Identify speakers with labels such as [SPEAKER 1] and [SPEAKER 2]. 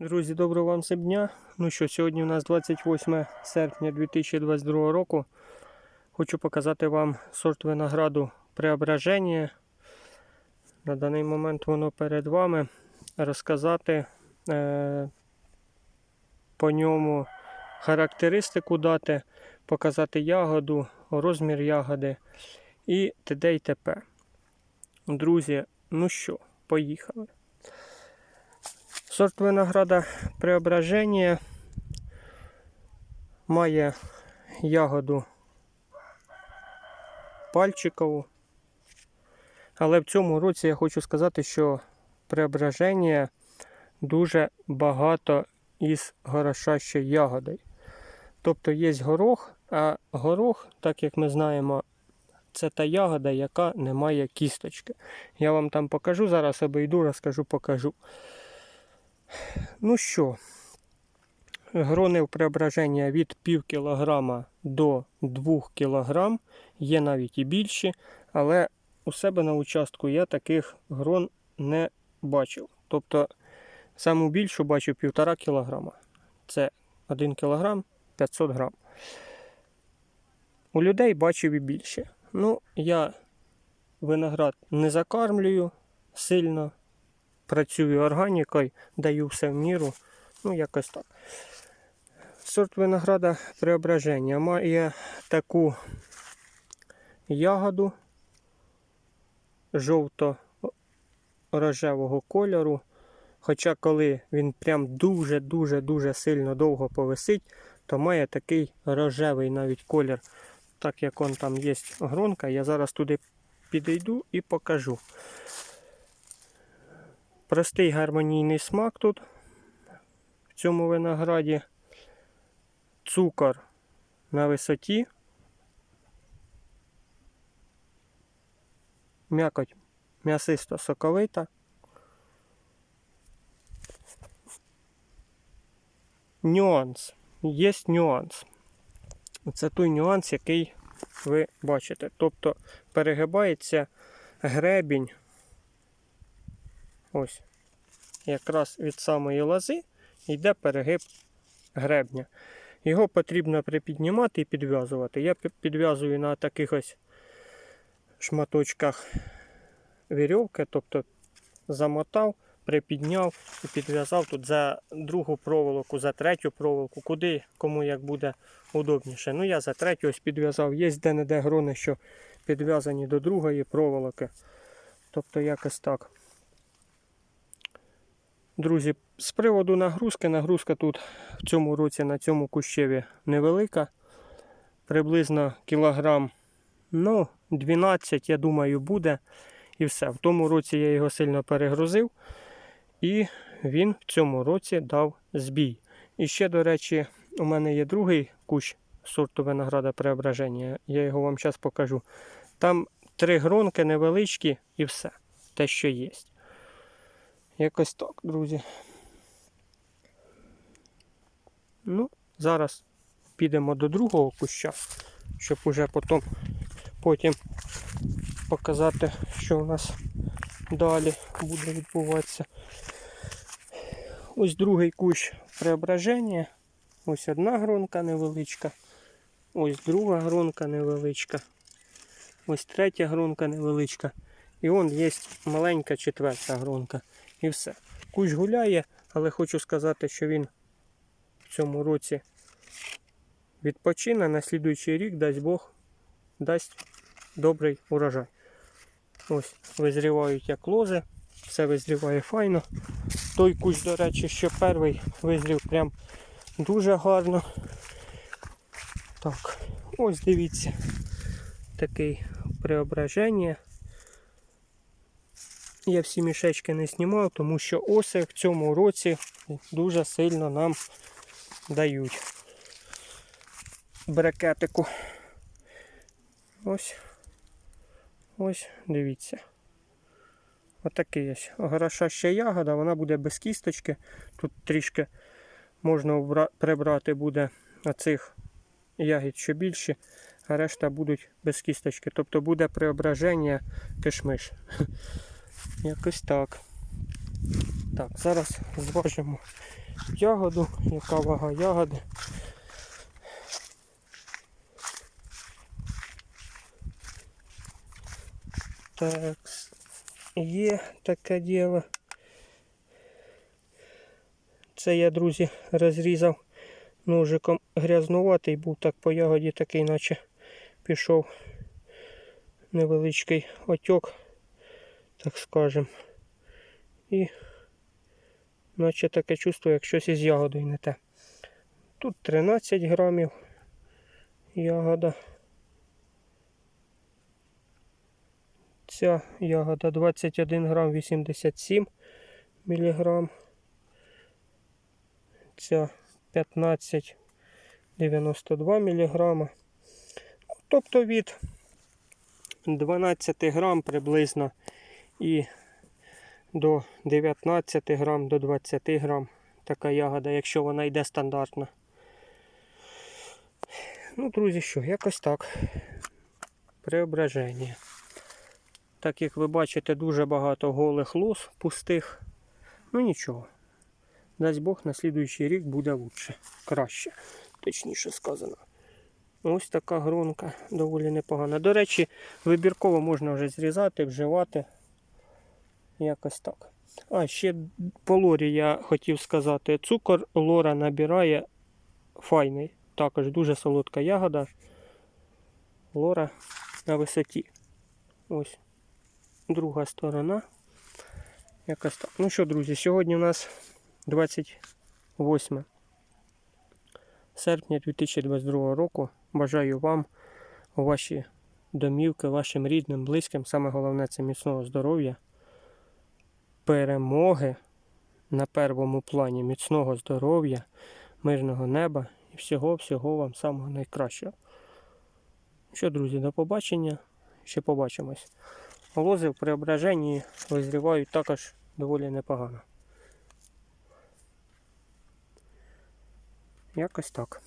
[SPEAKER 1] Друзі, доброго вам всім дня. Ну що, сьогодні у нас 28 серпня 2022 року. Хочу показати вам сорт винограду Преображення. На даний момент воно перед вами. Розказати е, по ньому характеристику дати, показати ягоду, розмір ягоди і т.д. і т.п. Друзі, ну що, поїхали. Сорт винограда Преображення має ягоду пальчикову. Але в цьому році я хочу сказати, що Преображення дуже багато із горошащою ягодою. Тобто є горох, а горох, так як ми знаємо, це та ягода, яка не має кісточки. Я вам там покажу, зараз обійду, розкажу, покажу. Ну що, грони преображення від пів кілограма до 2 кілограм, є навіть і більші, але у себе на участку я таких грон не бачив. Тобто саму більшу бачив півтора кілограма. Це 1 кілограм 500 грам. У людей бачив і більше. Ну, я виноград не закармлюю сильно, працюю органікою, даю все в міру. Ну, якось так. Сорт винограда преображення має таку ягоду жовто-рожевого кольору. Хоча коли він прям дуже-дуже-дуже сильно довго повисить, то має такий рожевий навіть колір. Так як он там є гронка, я зараз туди підійду і покажу. Простий гармонійний смак тут в цьому винограді. Цукор на висоті. М'якоть м'ясисто соковита. Нюанс. Є нюанс. Це той нюанс, який ви бачите. Тобто перегибається гребінь. Ось. Якраз від самої лози йде перегиб гребня. Його потрібно припіднімати і підв'язувати. Я підв'язую на таких ось шматочках вірьовки, тобто замотав, припідняв і підв'язав тут за другу проволоку, за третю проволоку, куди кому як буде удобніше. Ну я за третю ось підв'язав. Є де-не-де грони, що підв'язані до другої проволоки. Тобто якось так. Друзі, з приводу нагрузки, нагрузка тут в цьому році на цьому кущеві невелика. Приблизно кілограм, ну, 12, я думаю, буде. І все. В тому році я його сильно перегрузив. І він в цьому році дав збій. І ще, до речі, у мене є другий кущ сорту винограда преображення. Я його вам зараз покажу. Там три гронки невеличкі і все. Те, що є. Якось так, друзі. Ну, зараз підемо до другого куща, щоб уже потім, потім показати, що у нас далі буде відбуватися. Ось другий кущ преображення. Ось одна гронка невеличка. Ось друга гронка невеличка. Ось третя гронка невеличка. І он є маленька четверта гронка. І все. Кущ гуляє, але хочу сказати, що він в цьому році відпочине. На слідуючий рік, дасть Бог, дасть добрий урожай. Ось визрівають як лози, все визріває файно. Той кущ, до речі, що перший визрів прям дуже гарно. Так, ось дивіться, такий преображення. Я всі мішечки не знімав, тому що оси в цьому році дуже сильно нам дають брекетику. Ось. Ось, дивіться. Отакий ось горошаща ягода, вона буде без кісточки. Тут трішки можна прибрати буде оцих ягід що більше, а решта будуть без кісточки. Тобто буде преображення кишмиш. Якось так. Так, зараз зважимо ягоду, яка вага ягоди. Так, є таке діло. Це я, друзі, розрізав ножиком грязнуватий, був так по ягоді такий, наче пішов невеличкий отьок, так скажем. І наче таке чувство, як щось із ягодою не те. Тут 13 грамів ягода. Ця ягода 21 грам 87 міліграм. Ця 15,92 міліграма. Тобто від 12 грам приблизно і до 19 грам, до 20 грам така ягода, якщо вона йде стандартно. Ну, друзі, що, якось так. Преображення. Так як ви бачите, дуже багато голих лос пустих. Ну нічого. Дасть Бог, на слідуючий рік буде лучше. Краще, точніше сказано. Ось така гронка доволі непогана. До речі, вибірково можна вже зрізати, вживати. Якось так. А, ще по лорі я хотів сказати. Цукор лора набирає файний. Також дуже солодка ягода. Лора на висоті. Ось друга сторона. Якось так. Ну що, друзі, сьогодні у нас 28 серпня 2022 року. Бажаю вам ваші домівки, вашим рідним, близьким. Саме головне це міцного здоров'я, перемоги на первому плані, міцного здоров'я, мирного неба і всього-всього вам самого найкращого. Що, друзі, до побачення. Ще побачимось. Лози в преображенні визрівають також доволі непогано. Якось так.